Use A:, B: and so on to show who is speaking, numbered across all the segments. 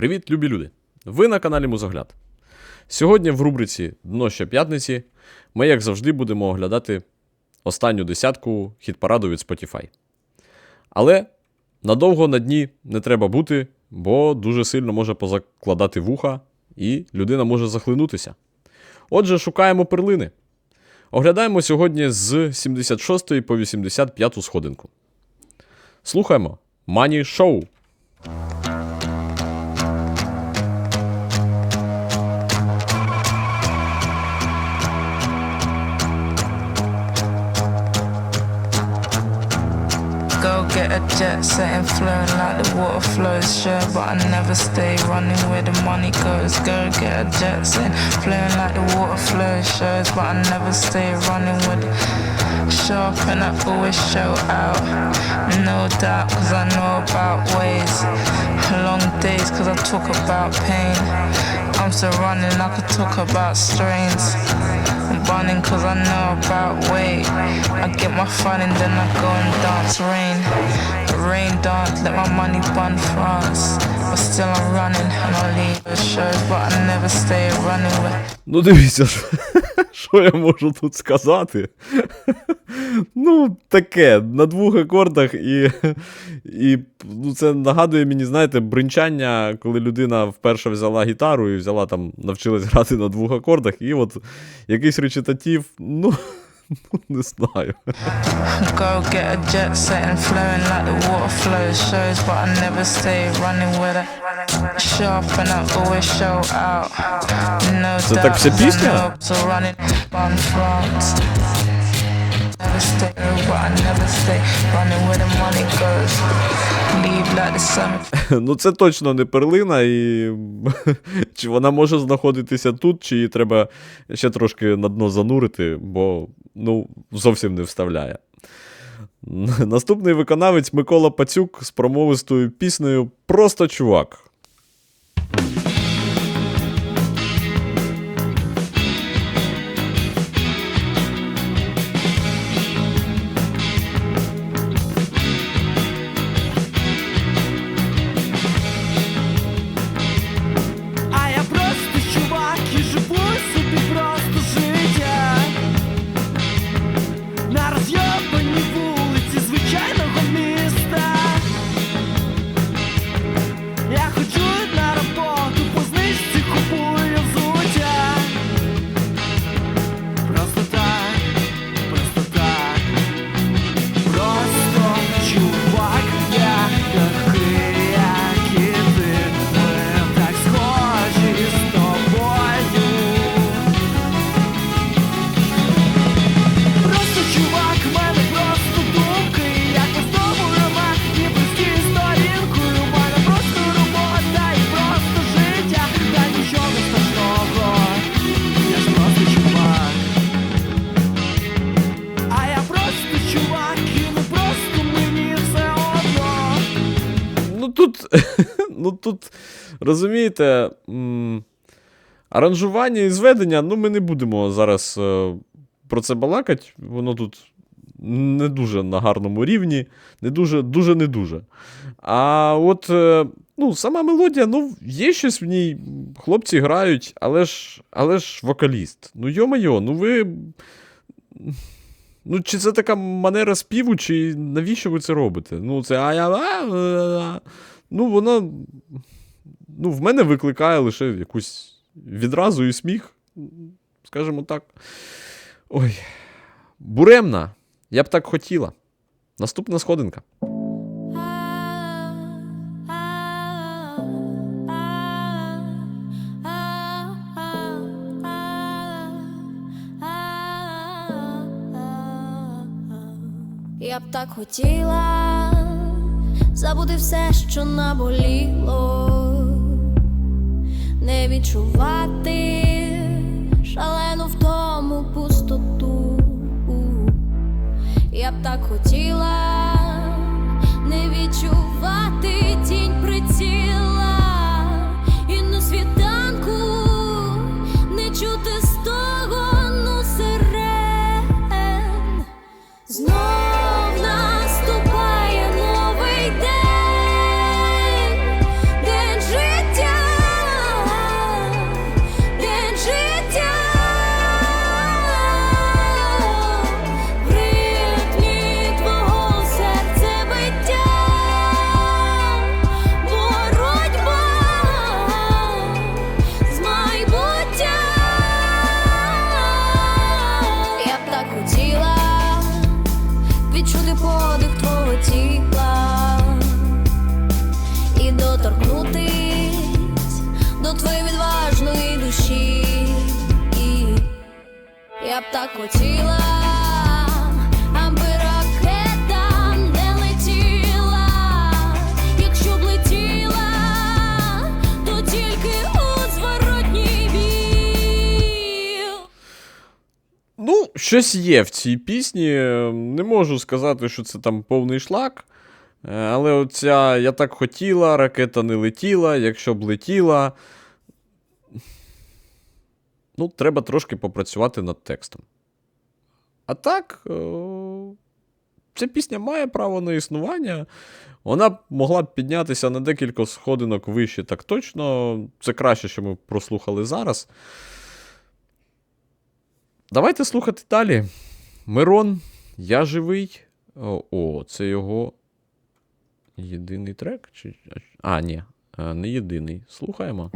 A: Привіт, любі люди! Ви на каналі Музогляд. Сьогодні в рубриці Дно щоп'ятниці ми, як завжди, будемо оглядати останню десятку хіт-параду від Spotify. Але надовго на дні не треба бути, бо дуже сильно може позакладати вуха, і людина може захлинутися. Отже, шукаємо перлини. Оглядаємо сьогодні з 76 по 85 сходинку. Слухаємо Мані Шоу.
B: A jet setting flowing like the water flows. Sure, but I never stay running where the money goes. Go get a jet setting flowing like the water flows. Shows, but I never stay running with it. Show and I always show out. No doubt, cause I know about ways. Long days, cause I talk about pain. I'm still running, I could talk about strains. I'm burning cause I know about weight. I get my fun and then I go and dance rain. Rain dance, let my money burn France. But still I'm running and I leave the shows, but I never stay running with.
A: No. що, я можу тут сказати. Ну, таке, на двох акордах, і, і ну, це нагадує мені, знаєте, бринчання, коли людина вперше взяла гітару і взяла там, навчилась грати на двох акордах, і от якийсь речитатів, ну, this live.
B: Go get a jet set and flowing like the water flows. shows, but I never stay running with it. Sharp and I always show out. No doubt, no, so stay, but I never stay running where the money goes.
A: Ну, це точно не перлина, і чи вона може знаходитися тут, чи її треба ще трошки на дно занурити, бо ну, зовсім не вставляє. Наступний виконавець Микола Пацюк з промовистою піснею Просто чувак. Тут, розумієте, аранжування і зведення, ну ми не будемо зараз е, про це балакати. Воно тут не дуже на гарному рівні, не дуже, дуже не дуже. А от е, ну, сама мелодія, ну, є щось в ній, хлопці грають, але ж, але ж вокаліст. Ну, йо-моє, ну ви. Ну, чи це така манера співу, чи навіщо ви це робите? Ну, це а я. Ну, воно. Ну, в мене викликає лише якусь відразу і сміх. Скажімо так. Ой. Буремна. Я б так хотіла. Наступна сходинка.
C: Я б так хотіла забути все, що наболіло, не відчувати шалену в тому пустоту. Я б так хотіла не відчувати тінь приціла
D: хотіла. Якщо б тільки у.
A: Ну, щось є в цій пісні. Не можу сказати, що це там повний шлак. Е, Але оця я так хотіла, ракета не летіла, якщо б летіла. Ну, треба трошки попрацювати над текстом. А так, е, ця пісня має право на існування. Вона б могла б піднятися на декілька сходинок вище, так точно. Це краще, що ми прослухали зараз. Давайте слухати далі. Мирон, я живий. О, о, це його єдиний трек? А, ні, е, не єдиний. Слухаємо.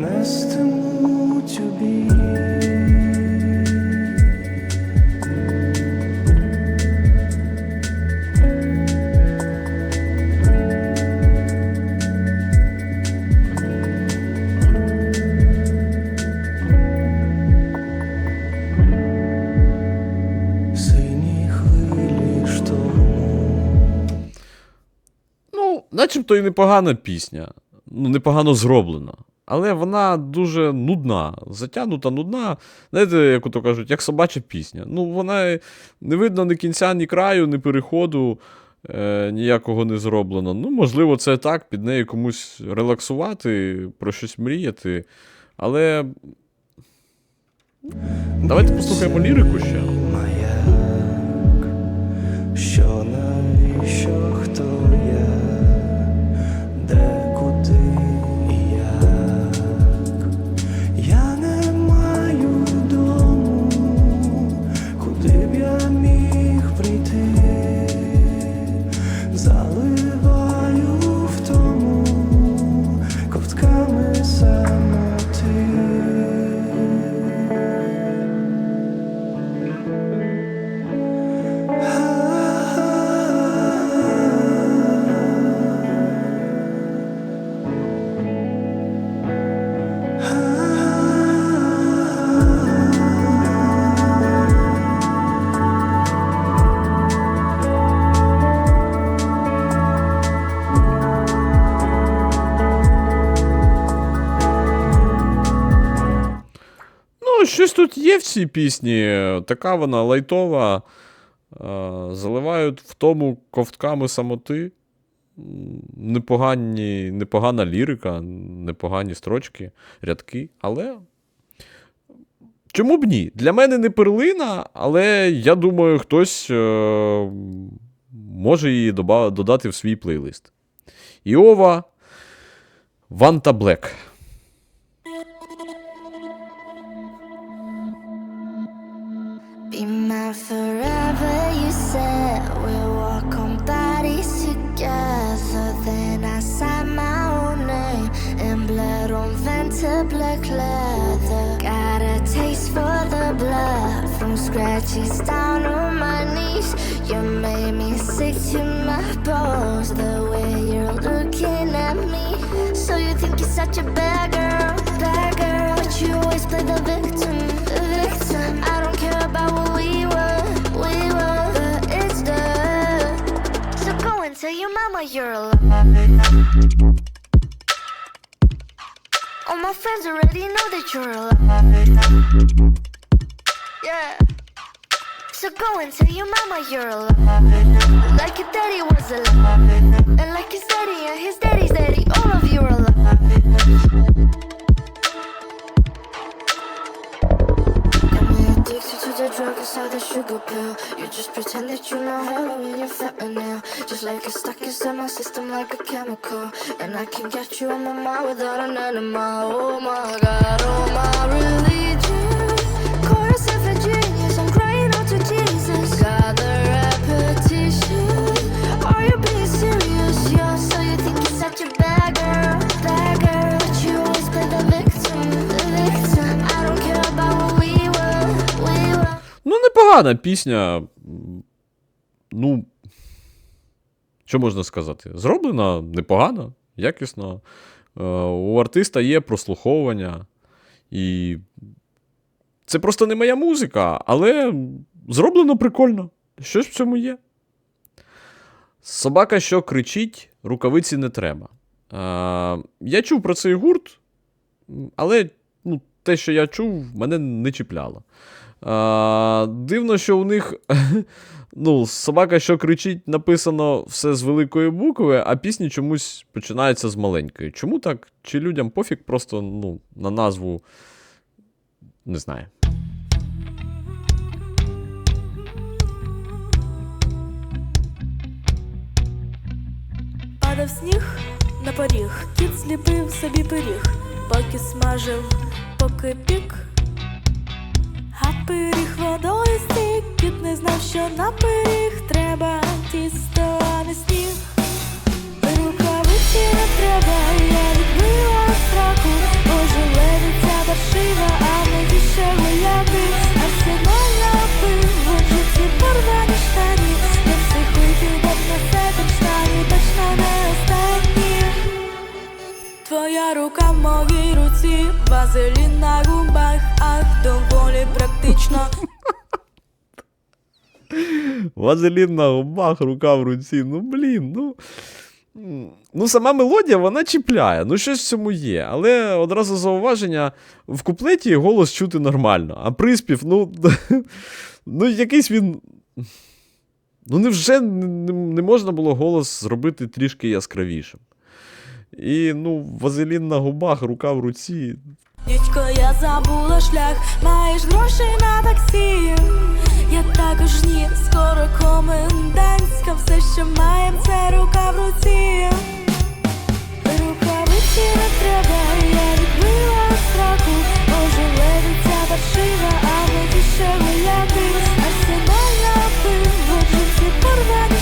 E: Нестимуть у бій.
A: Ну, начебто і непогана пісня. Ну, непогано зроблена. Але вона дуже нудна, затягнута, нудна. Знаєте, як ото кажуть, як собача пісня. Ну, вона не видно ні кінця, ні краю, ні переходу е, ніякого не зроблено. Ну, можливо, це так, під нею комусь релаксувати, про щось мріяти. Але. Давайте послухаємо лірику ще. Тут є в цій пісні. Така вона лайтова. Е, Заливають в тому ковтками самоти. Непогані, непогана лірика, непогані строчки, рядки. Але. Чому б ні? Для мене не перлина, але я думаю, хтось е, може її додати в свій плейлист. Іова Ванта Блек.
D: Scratches down on my knees. You made me sick to my bones the way you're looking at me. So you think you're such a bad girl, bad girl, but you always play the victim, the victim. I don't care about what we were, we were, but it's done. So go and tell your mama you're alive. All my friends already know that you're alive. Yeah. So go and tell your mama you're alive. Like your daddy was alive. And like his daddy and his daddy's daddy, all of you are alive. Addicted to the drug inside the sugar pill. You just pretend that you know heroin, you're fentanyl. Just like it's stuck inside my system like a chemical. And I can get you on my mind without an enema. Oh my god, oh my religion.
A: Непогана пісня. Ну. Що можна сказати? Зроблена непогано, якісно. Е, У артиста є прослуховування. І. Це просто не моя музика, але зроблено прикольно. Що ж в цьому є? Собака, що кричить, рукавиці не треба. Е, я чув про цей гурт, але ну, те, що я чув, мене не чіпляло. А, дивно, що у них ну, собака, що кричить, написано все з великої букви, а пісні чомусь починаються з маленької. Чому так? Чи людям пофіг просто ну, на назву не знаю.
F: Падав сніг на поріг, кіт зліпив собі пиріг, поки смажив, поки пік. Пиріг водою стік, кіт не знав, що на пиріг треба. Тісто, а не сніг. Рукавиці не треба, я відбила страху, боже левиця паршива, а навіщо гуляти, арсенальна пиво, ці порвані штані, не психуйте, бо на себе штані, точно не останні. Твоя рука в моїй руці, вазелін на губах, ах, доволі практично.
A: Вазелін на губах, рука в руці. Ну, блін, ну. Ну, сама мелодія, вона чіпляє. Ну, щось в цьому є. Але одразу зауваження: в куплеті голос чути нормально, а приспів, ну. ну, якийсь він. Ну, невже не, можна було голос зробити трішки яскравішим? І, ну, вазелін на губах, рука в руці.
F: Дідько, я забула шлях, маєш грошей на таксі. Я також ні, скоро комендантська, все, що маєм, це рука в руці. Рукавиці не треба, я відбила страху, боже левиця паршива, а навіщо гуляти? Арсенальна пиво, джинси порвані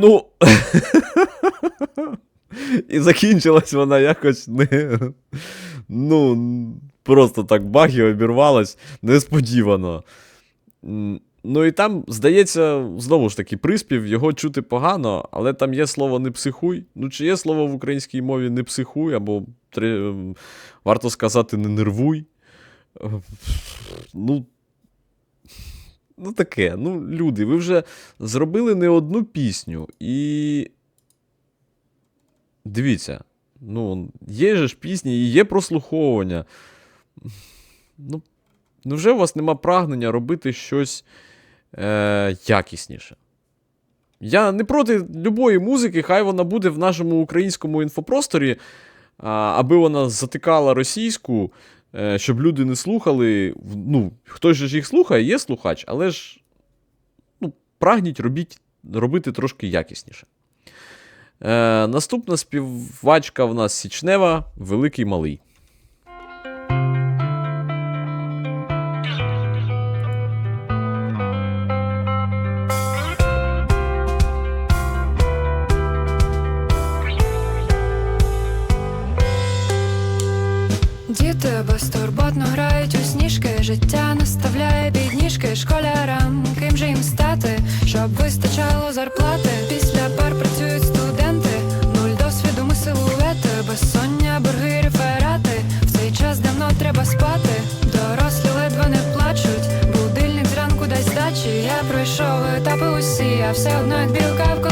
A: Ну. І закінчилась вона якось не. Ну, просто так бах і обірвалась несподівано. Ну і там, здається, знову ж таки, приспів, його чути погано, але там є слово не психуй. Ну, чи є слово в українській мові не психуй, або ем, варто сказати не нервуй. Ну, Ну, таке. Ну, люди, ви вже зробили не одну пісню, і. Дивіться, ну, є же ж пісні і є прослуховування. Ну вже у вас нема прагнення робити щось е, якісніше. Я не проти любої музики, хай вона буде в нашому українському інфопросторі, аби вона затикала російську, е, щоб люди не слухали. Ну, хтось ж їх слухає, є слухач, але ж ну, прагніть робіть, робити трошки якісніше. Е, наступна співачка в нас Січнева, Великий Малий.
G: Безтурботно грають у сніжки, життя наставляє підніжки школярам. Ким же їм стати, щоб вистачало зарплати? Після пар працюють студенти, нуль досвіду ми силуети, безсоння, борги, реферати. В цей час давно треба спати. Дорослі ледве не плачуть. Будильник зранку дай здачі. Я пройшов етапи усі, а все одно як білка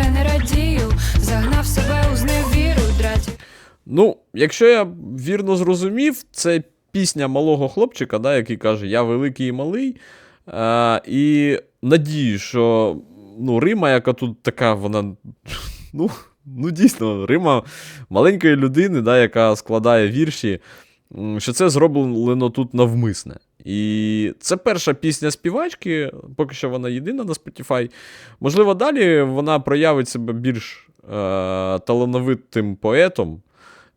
G: вже не радію, загнав себе у зневіру драті.
A: Ну, якщо я вірно зрозумів, це пісня малого хлопчика, да, який каже: Я великий і малий. А, І надію, що ну, Рима, яка тут така, вона. ну, Ну, дійсно, Рима маленької людини, да, яка складає вірші що це зроблено тут навмисне. І це перша пісня співачки, поки що вона єдина на Spotify. Можливо, далі вона проявить себе більш е, талановитим поетом,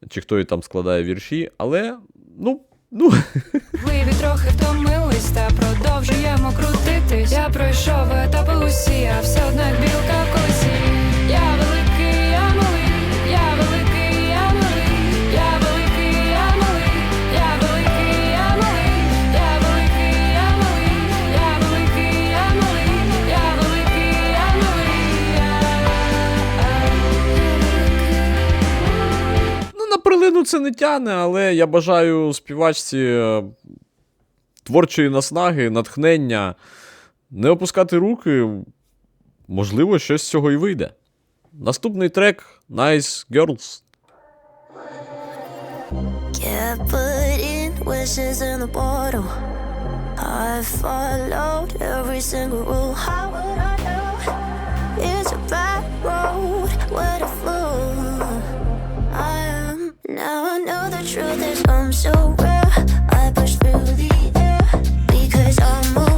A: чи хто і там складає вірші, але ну. Ну,
G: Виві трохи втомились та продовжуємо крутитись. Я пройшов етапи усі, а все одно білка в
A: ну це не тяне, але я бажаю співачці е, творчої наснаги, натхнення, не опускати руки. Можливо, щось з цього і вийде. Наступний трек Nice Girls.
H: Wishes in the bottle. I followed every single rule. How would I know? It's a bad road where to flow. I am now I know the truth is I'm so rare. I push through the air because I'm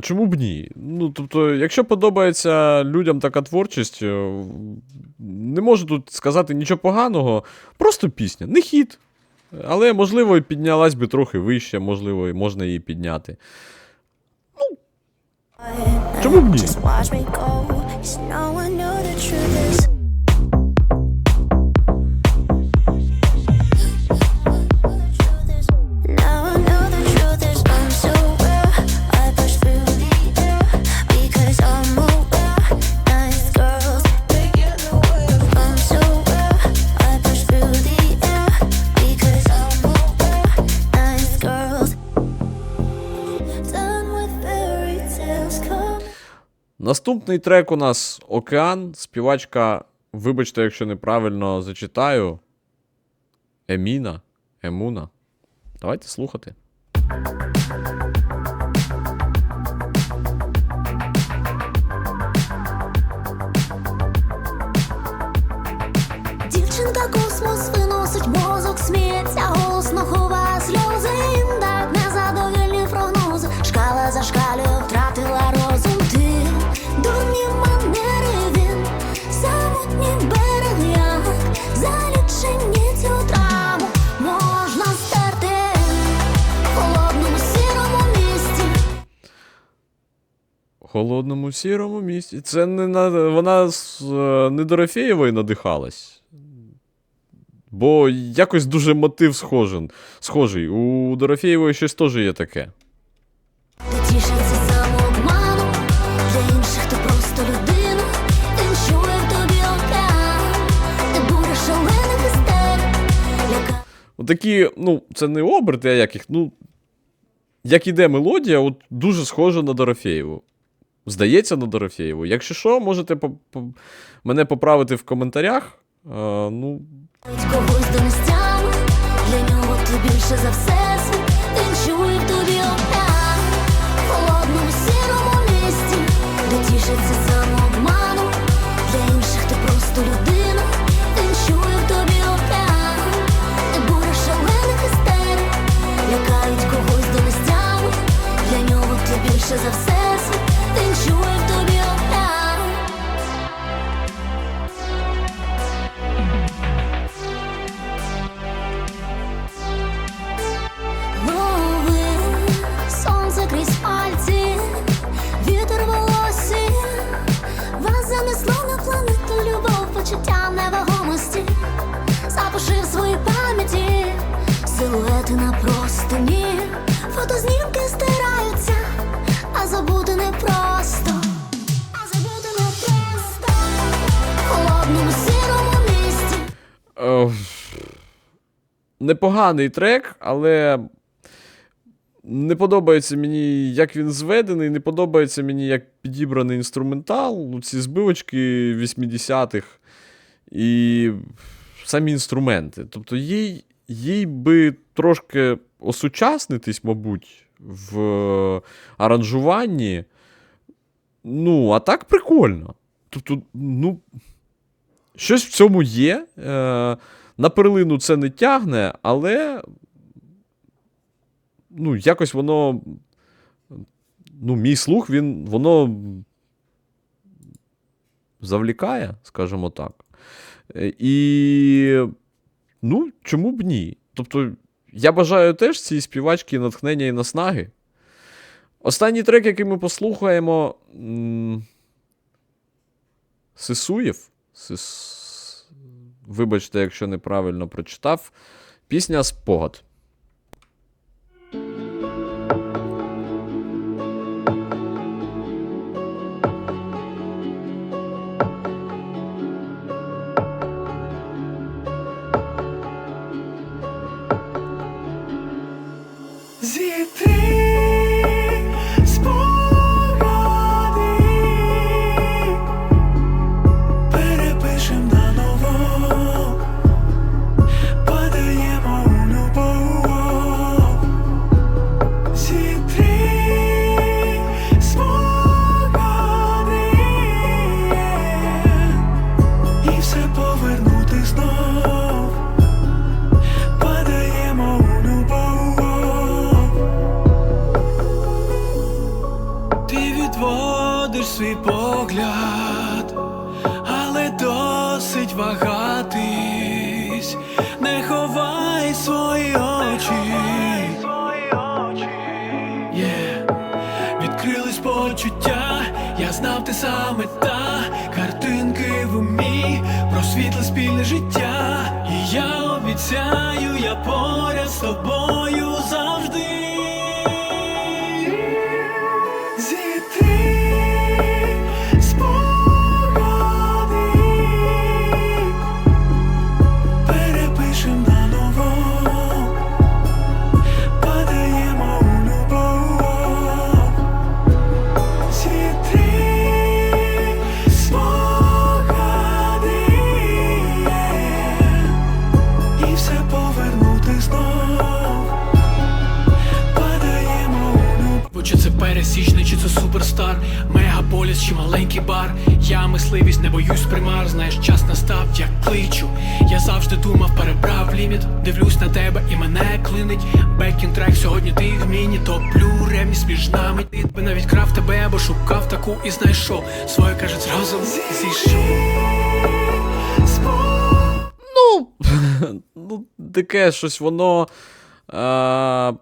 A: чому б ні? Ну, тобто, якщо подобається людям така творчість, е, не можу тут сказати нічого поганого, просто пісня, не хіт. Але, можливо, і піднялась би трохи вище, можливо, можна її підняти. Чому б ні? Наступний трек у нас Океан, співачка, вибачте, якщо неправильно зачитаю. Еміна. Емуна. Давайте слухати.
H: Дівчинка космос Холодному сірому місті.
A: Це не на... вона з е, не Дорофєєвої надихалась. Бо якось дуже мотив схожен, схожий. У Дорофєєвої щось теж є таке. Отакі, ну, це не оберти, а яких, ну. Як іде мелодія, от дуже схожа на Дорофєєву. Здається, на Дорофєєву. Якщо що, можете по- по- мене поправити в коментарях. Е, ну,
H: когось до нестями, для нього ти більше за все
F: силуети на простині, фотознімки стираються, а забути непросто, а забути непросто в холодному сірому місті.
A: Е, непоганий трек, але не подобається мені, як він зведений, не подобається мені, як підібраний інструментал, ну, ці збивочки 80-х і самі інструменти. Тобто їй, їй би трошки осучаснитись, мабуть, в аранжуванні. Ну, а так прикольно. Тобто, ну, щось в цьому є. Е, на перлину це не тягне, але ну, якось воно. Ну, мій слух, він, воно завлікає, скажімо так. Е, І. Ну, чому б ні? Тобто, я бажаю теж цій співачці натхнення і наснаги. Останній трек, який ми послухаємо. Сисуєв. Сис... Вибачте, якщо неправильно прочитав. Пісня Спогад.
E: Саме та картинки в умі, про світле спільне життя. І я обіцяю, я поряд з тобою
I: мегаполіс чи маленький бар. Я мисливість, не боюсь примар. Знаєш, час настав, я кличу. Я завжди думав, перебрав ліміт. Дивлюсь на тебе і мене клинить. Бекін трек, сьогодні ти в міні, топлю ревність між нами. Би навіть крав тебе, бо шукав таку і знайшов. Своє каже, зразу зійшов.
A: Ну, ну, таке щось воно. Е,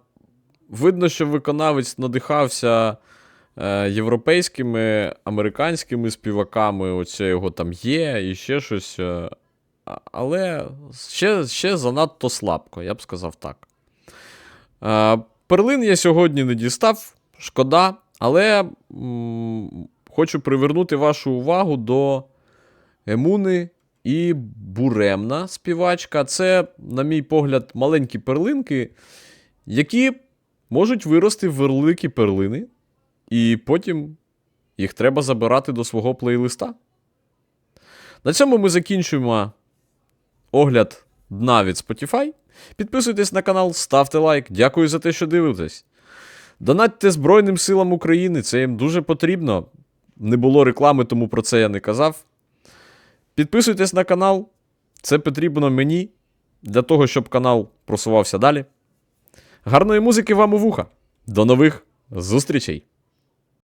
A: видно, що виконавець надихався європейськими, американськими співаками. Оце його там є, і ще щось. Е, але ще, ще занадто слабко, я б сказав так. Е, перлин я сьогодні не дістав, шкода, але хочу привернути вашу увагу до Емуни і буремна співачка. Це, на мій погляд, маленькі перлинки, які можуть вирости в великі перлини, і потім їх треба забирати до свого плейлиста. На цьому ми закінчуємо огляд дна від Spotify. Підписуйтесь на канал, ставте лайк. Дякую за те, що дивитесь. Донатьте Збройним силам України, це їм дуже потрібно. Не було реклами, тому про це я не казав. Підписуйтесь на канал. Це потрібно мені для того, щоб канал просувався далі. Гарної музики вам у вуха. До нових зустрічей!